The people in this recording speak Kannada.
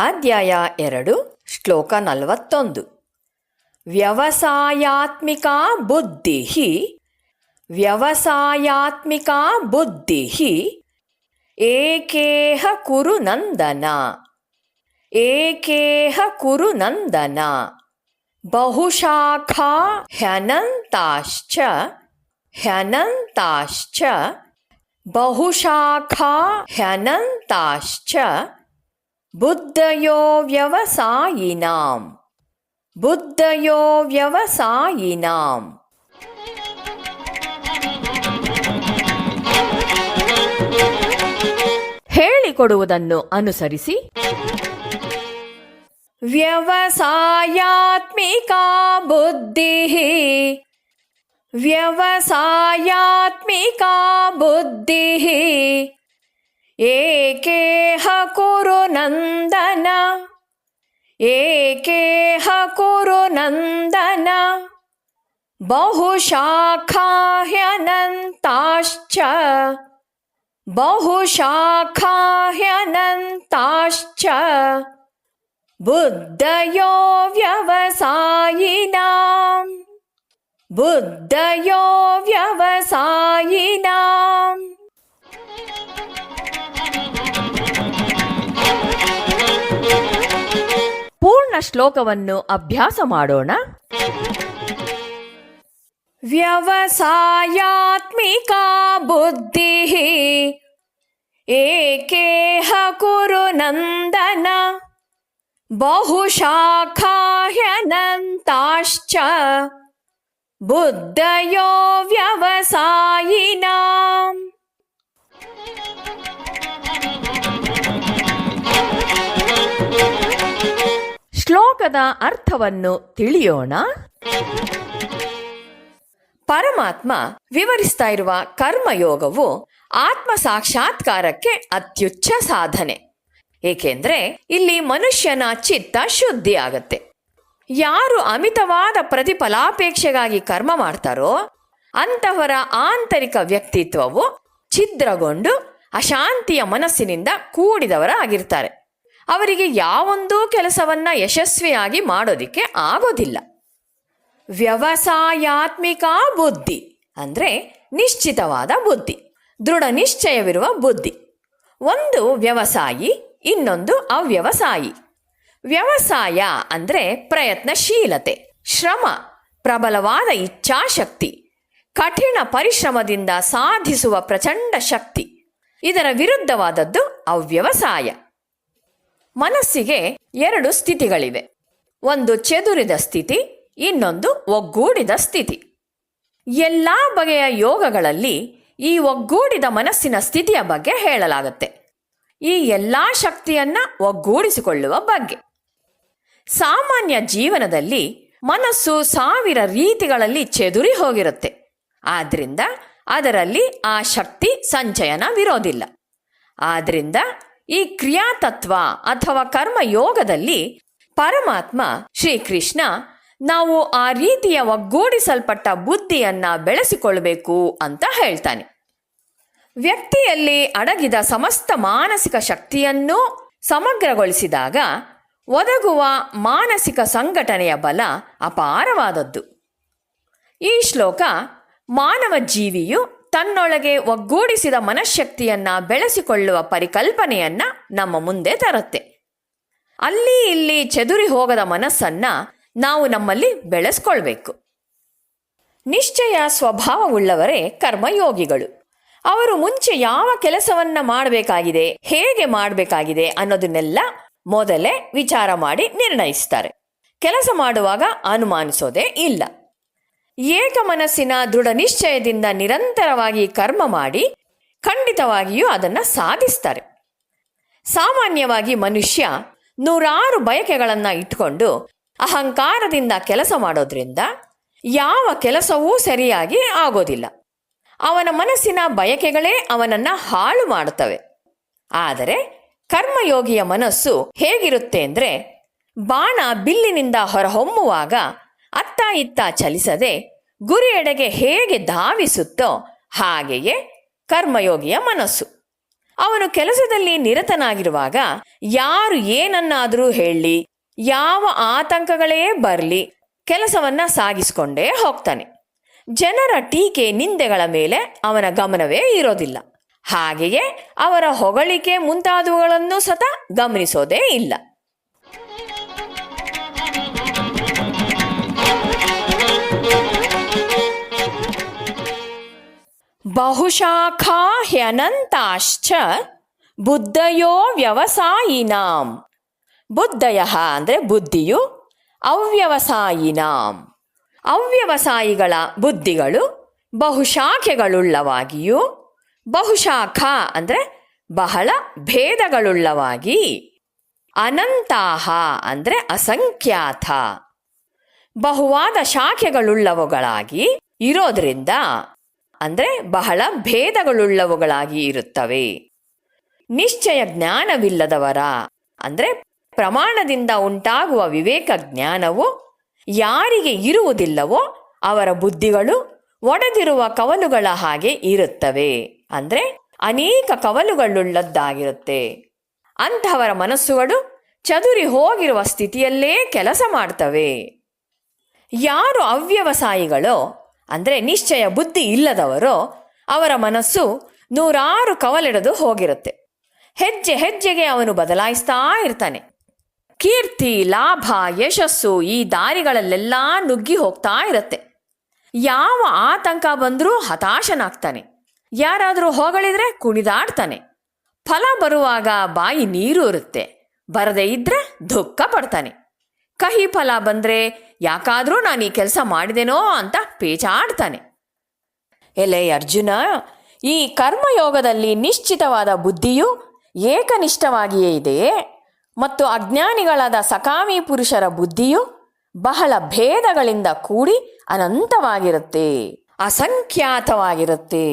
ಸ್ವಾಧ್ಯಾಯ ಎರಡು, ಶ್ಲೋಕ ನಲವತ್ತೊಂದು. ವ್ಯವಸಾಯಾತ್ಮಿಕ ಬುದ್ಧಿ ವ್ಯವಸಾಯಾತ್ಮಿಕ ಬುದ್ಧಿ ಏಕೇಹ ಕುರು ನಂದನ, ಏಕೇಹ ಕುರು ನಂದನ, ಬಹುಶಾಖಾ ಹ್ಯನಂತಾಶ್ಚ ಹ್ಯನಂತಾಶ್ಚ, ಬಹುಶಾಖಾ ಹ್ಯನಂತಾಶ್ಚ ಬುದ್ಧಯೋ ವ್ಯವಸಾಯಿನಾಂ. ಬುದ್ಧಯೋ ವ್ಯವಸಾಯಿನಾಂ. ಹೇಳಿಕೊಡುವುದನ್ನು ಅನುಸರಿಸಿ. ವ್ಯವಸಾಯಾತ್ಮಿಕಾ ಬುದ್ಧಿ. ವ್ಯವಸಾಯಾತ್ಮಿಕಾ ಬುದ್ಧಿ. ಏಕೇಹ कुरुनन्दन एकेह कुरुनन्दन बहुशाखाह्यनन्ताश्च बहुशाखाह्यनन्ताश्च बुद्धयो ह्यनन्ताश्च। बुद्धयो व्यवसायिनाम् ಶ್ಲೋಕವನ್ನು ಅಭ್ಯಾಸ ಮಾಡೋಣ. ವ್ಯವಸಾಯಾತ್ಮಿಕಾ ಬುದ್ಧಿ. ಏಕೇಹ ಕುರು ನಂದನ? ಬಹುಶಾಖಾಹ್ಯನಂತಾಶ್ಚ. ಬುದ್ಧಯೋ ವ್ಯವಸಾಯಿನಾಂ. ಶ್ಲೋಕದ ಅರ್ಥವನ್ನು ತಿಳಿಯೋಣ. ಪರಮಾತ್ಮ ವಿವರಿಸ್ತಾ ಇರುವ ಕರ್ಮಯೋಗವು ಆತ್ಮ ಸಾಕ್ಷಾತ್ಕಾರಕ್ಕೆ ಅತ್ಯುಚ್ಚ ಸಾಧನೆ. ಏಕೆಂದ್ರೆ ಇಲ್ಲಿ ಮನುಷ್ಯನ ಚಿತ್ತ ಶುದ್ಧಿ ಆಗತ್ತೆ ಯಾರು ಅಮಿತವಾದ ಪ್ರತಿಫಲಾಪೇಕ್ಷೆಗಾಗಿ ಕರ್ಮ ಮಾಡ್ತಾರೋ ಅಂತಹವರ ಆಂತರಿಕ ವ್ಯಕ್ತಿತ್ವವು ಛಿದ್ರಗೊಂಡು ಅಶಾಂತಿಯ ಮನಸ್ಸಿನಿಂದ ಕೂಡಿದವರಾಗಿರ್ತಾರೆ. ಅವರಿಗೆ ಯಾವೊಂದೂ ಕೆಲಸವನ್ನ ಯಶಸ್ವಿಯಾಗಿ ಮಾಡೋದಿಕ್ಕೆ ಆಗೋದಿಲ್ಲ. ವ್ಯವಸಾಯಾತ್ಮಿಕ ಬುದ್ಧಿ ಅಂದ್ರೆ ನಿಶ್ಚಿತವಾದ ಬುದ್ಧಿ, ದೃಢ ನಿಶ್ಚಯವಿರುವ ಬುದ್ಧಿ. ಒಂದು ವ್ಯವಸಾಯಿ, ಇನ್ನೊಂದು ಅವ್ಯವಸಾಯಿ. ವ್ಯವಸಾಯ ಅಂದ್ರೆ ಪ್ರಯತ್ನಶೀಲತೆ, ಶ್ರಮ, ಪ್ರಬಲವಾದ ಇಚ್ಛಾಶಕ್ತಿ, ಕಠಿಣ ಪರಿಶ್ರಮದಿಂದ ಸಾಧಿಸುವ ಪ್ರಚಂಡ ಶಕ್ತಿ. ಇದರ ವಿರುದ್ಧವಾದದ್ದು ಅವ್ಯವಸಾಯ. ಮನಸ್ಸಿಗೆ ಎರಡು ಸ್ಥಿತಿಗಳಿವೆ. ಒಂದು ಚೆದುರಿದ ಸ್ಥಿತಿ, ಇನ್ನೊಂದು ಒಗ್ಗೂಡಿದ ಸ್ಥಿತಿ. ಎಲ್ಲ ಬಗೆಯ ಯೋಗಗಳಲ್ಲಿ ಈ ಒಗ್ಗೂಡಿದ ಮನಸ್ಸಿನ ಸ್ಥಿತಿಯ ಬಗ್ಗೆ ಹೇಳಲಾಗುತ್ತೆ. ಈ ಎಲ್ಲ ಶಕ್ತಿಯನ್ನ ಒಗ್ಗೂಡಿಸಿಕೊಳ್ಳುವ ಬಗ್ಗೆ. ಸಾಮಾನ್ಯ ಜೀವನದಲ್ಲಿ ಮನಸ್ಸು ಸಾವಿರ ರೀತಿಗಳಲ್ಲಿ ಚೆದುರಿ ಹೋಗಿರುತ್ತೆ. ಆದ್ರಿಂದ ಅದರಲ್ಲಿ ಆ ಶಕ್ತಿ ಸಂಚಯನವಿರೋದಿಲ್ಲ ಆದ್ರಿಂದ ಈ ಕ್ರಿಯಾತತ್ವ ಅಥವಾ ಕರ್ಮಯೋಗದಲ್ಲಿ ಪರಮಾತ್ಮ ಶ್ರೀಕೃಷ್ಣ ನಾವು ಆ ರೀತಿಯ ಒಗ್ಗೂಡಿಸಲ್ಪಟ್ಟ ಬುದ್ಧಿಯನ್ನ ಬೆಳೆಸಿಕೊಳ್ಬೇಕು ಅಂತ ಹೇಳ್ತಾನೆ. ವ್ಯಕ್ತಿಯಲ್ಲಿ ಅಡಗಿದ ಸಮಸ್ತ ಮಾನಸಿಕ ಶಕ್ತಿಯನ್ನೂ ಸಮಗ್ರಗೊಳಿಸಿದಾಗ ಒದಗುವ ಮಾನಸಿಕ ಸಂಘಟನೆಯ ಬಲ ಅಪಾರವಾದದ್ದು. ಈ ಶ್ಲೋಕ ಮಾನವ ಜೀವಿಯು ತನ್ನೊಳಗೆ ಒಗ್ಗೂಡಿಸಿದ ಮನಃಶಕ್ತಿಯನ್ನ ಬೆಳೆಸಿಕೊಳ್ಳುವ ಪರಿಕಲ್ಪನೆಯನ್ನ ನಮ್ಮ ಮುಂದೆ ತರುತ್ತೆ. ಅಲ್ಲಿ ಇಲ್ಲಿ ಚದುರಿ ಹೋಗದ ಮನಸ್ಸನ್ನ ನಾವು ನಮ್ಮಲ್ಲಿ ಬೆಳೆಸ್ಕೊಳ್ಬೇಕು. ನಿಶ್ಚಯ ಸ್ವಭಾವವುಳ್ಳವರೇ ಕರ್ಮಯೋಗಿಗಳು. ಅವರು ಮುಂಚೆ ಯಾವ ಕೆಲಸವನ್ನ ಮಾಡಬೇಕಾಗಿದೆ, ಹೇಗೆ ಮಾಡಬೇಕಾಗಿದೆ ಅನ್ನೋದನ್ನೆಲ್ಲ ಮೊದಲೇ ವಿಚಾರ ಮಾಡಿ ನಿರ್ಣಯಿಸ್ತಾರೆ. ಕೆಲಸ ಮಾಡುವಾಗ ಅನುಮಾನಿಸೋದೇ ಇಲ್ಲ. ಏಕ ಮನಸ್ಸಿನ ದೃಢ ನಿಶ್ಚಯದಿಂದ ನಿರಂತರವಾಗಿ ಕರ್ಮ ಮಾಡಿ ಖಂಡಿತವಾಗಿಯೂ ಅದನ್ನ ಸಾಧಿಸ್ತಾರೆ. ಸಾಮಾನ್ಯವಾಗಿ ಮನುಷ್ಯ ನೂರಾರು ಬಯಕೆಗಳನ್ನು ಇಟ್ಕೊಂಡು ಅಹಂಕಾರದಿಂದ ಕೆಲಸ ಮಾಡೋದ್ರಿಂದ ಯಾವ ಕೆಲಸವೂ ಸರಿಯಾಗಿ ಆಗೋದಿಲ್ಲ. ಅವನ ಮನಸ್ಸಿನ ಬಯಕೆಗಳೇ ಅವನನ್ನ ಹಾಳು ಮಾಡುತ್ತವೆ. ಆದರೆ ಕರ್ಮಯೋಗಿಯ ಮನಸ್ಸು ಹೇಗಿರುತ್ತೆ ಅಂದ್ರೆ ಬಾಣ ಬಿಲ್ಲಿನಿಂದ ಹೊರಹೊಮ್ಮುವಾಗ ಅತ್ತ ಇತ್ತ ಚಲಿಸದೆ ಗುರಿಯೆಡೆಗೆ ಹೇಗೆ ಧಾವಿಸುತ್ತೋ ಹಾಗೆಯೇ ಕರ್ಮಯೋಗಿಯ ಮನಸ್ಸು. ಅವನು ಕೆಲಸದಲ್ಲಿ ನಿರತನಾಗಿರುವಾಗ ಯಾರು ಏನನ್ನಾದರೂ ಹೇಳಲಿ ಯಾವ ಆತಂಕಗಳೇ ಬರಲಿ, ಕೆಲಸವನ್ನ ಸಾಗಿಸಿಕೊಂಡೇ ಹೋಗ್ತಾನೆ. ಜನರ ಟೀಕೆ ನಿಂದೆಗಳ ಮೇಲೆ ಅವನ ಗಮನವೇ ಇರೋದಿಲ್ಲ. ಹಾಗೆಯೇ ಅವರ ಹೊಗಳಿಕೆ ಮುಂತಾದವುಗಳನ್ನು ಸತ ಗಮನಿಸೋದೇ ಇಲ್ಲ. ಬಹುಶಾಖಾ ಹ್ಯನಂತಾಶ್ಚ ಬುದ್ಧಯೋ ವ್ಯವಸಾಯಿನಾಂ. ಬುದ್ಧಯ ಅಂದರೆ ಬುದ್ಧಿಯು, ಅವ್ಯವಸಾಯಿನಾಂ. ಅವ್ಯವಸಾಯಿಗಳ ಬುದ್ಧಿಗಳು ಬಹುಶಾಖೆಗಳುಳ್ಳವಾಗಿಯೂ, ಬಹುಶಾಖ ಅಂದರೆ ಬಹಳ ಭೇದಗಳುಳ್ಳವಾಗಿ. ಅನಂತಾಹ ಅಂದರೆ ಅಸಂಖ್ಯಾತ. ಬಹುವಾದ ಶಾಖೆಗಳುಳ್ಳವುಗಳಾಗಿ ಇರೋದ್ರಿಂದ ಅಂದರೆ ಬಹಳ ಭೇದಗಳುಳ್ಳವುಗಳಾಗಿ ಇರುತ್ತವೆ. ನಿಶ್ಚಯ ಜ್ಞಾನವಿಲ್ಲದವರ, ಅಂದರೆ ಪ್ರಮಾಣದಿಂದ ಉಂಟಾಗುವ ವಿವೇಕ ಜ್ಞಾನವು ಯಾರಿಗೆ ಇರುವುದಿಲ್ಲವೋ ಅವರ ಬುದ್ಧಿಗಳು ಒಡೆದಿರುವ ಕವಲುಗಳ ಹಾಗೆ ಇರುತ್ತವೆ. ಅಂದರೆ ಅನೇಕ ಕವಲುಗಳುಳ್ಳದ್ದಾಗಿರುತ್ತೆ. ಅಂಥವರ ಮನಸ್ಸುಗಳು ಚದುರಿ ಹೋಗಿರುವ ಸ್ಥಿತಿಯಲ್ಲೇ ಕೆಲಸ ಮಾಡ್ತವೆ. ಯಾರು ಅವ್ಯವಸಾಯಿಗಳೋ ಅಂದರೆ ನಿಶ್ಚಯ ಬುದ್ಧಿ ಇಲ್ಲದವರು ಅವರ ಮನಸ್ಸು ನೂರಾರು ಕವಲೆಡೆದು ಹೋಗಿರುತ್ತೆ. ಹೆಜ್ಜೆ ಹೆಜ್ಜೆಗೆ ಅವನು ಬದಲಾಯಿಸ್ತಾ ಇರ್ತಾನೆ. ಕೀರ್ತಿ, ಲಾಭ, ಯಶಸ್ಸು ಈ ದಾರಿಗಳಲ್ಲೆಲ್ಲ ನುಗ್ಗಿ ಹೋಗ್ತಾ ಇರುತ್ತೆ. ಯಾವ ಆತಂಕ ಬಂದರೂ ಹತಾಶನಾಗ್ತಾನೆ. ಯಾರಾದರೂ ಹೊಗಳಿದ್ರೆ ಕುಣಿದಾಡ್ತಾನೆ. ಫಲ ಬರುವಾಗ ಬಾಯಿ ನೀರು ಇರುತ್ತೆ. ಬರದೇ ಇದ್ರೆ ದುಃಖ ಪಡ್ತಾನೆ. ಕಹಿ ಫಲ ಬಂದ್ರೆ ಯಾಕಾದರೂ ನಾನು ಈ ಕೆಲಸ ಮಾಡಿದೆನೋ ಅಂತ ಪೇಚಾಡ್ತಾನೆ. ಎಲೆ ಅರ್ಜುನ, ಈ ಕರ್ಮಯೋಗದಲ್ಲಿ ನಿಶ್ಚಿತವಾದ ಬುದ್ಧಿಯು ಏಕನಿಷ್ಠವಾಗಿಯೇ ಇದೆ ಮತ್ತು ಅಜ್ಞಾನಿಗಳಾದ ಸಕಾಮಿ ಪುರುಷರ ಬುದ್ಧಿಯು ಬಹಳ ಭೇದಗಳಿಂದ ಕೂಡಿ ಅನಂತವಾಗಿರುತ್ತೆ, ಅಸಂಖ್ಯಾತವಾಗಿರುತ್ತೆ.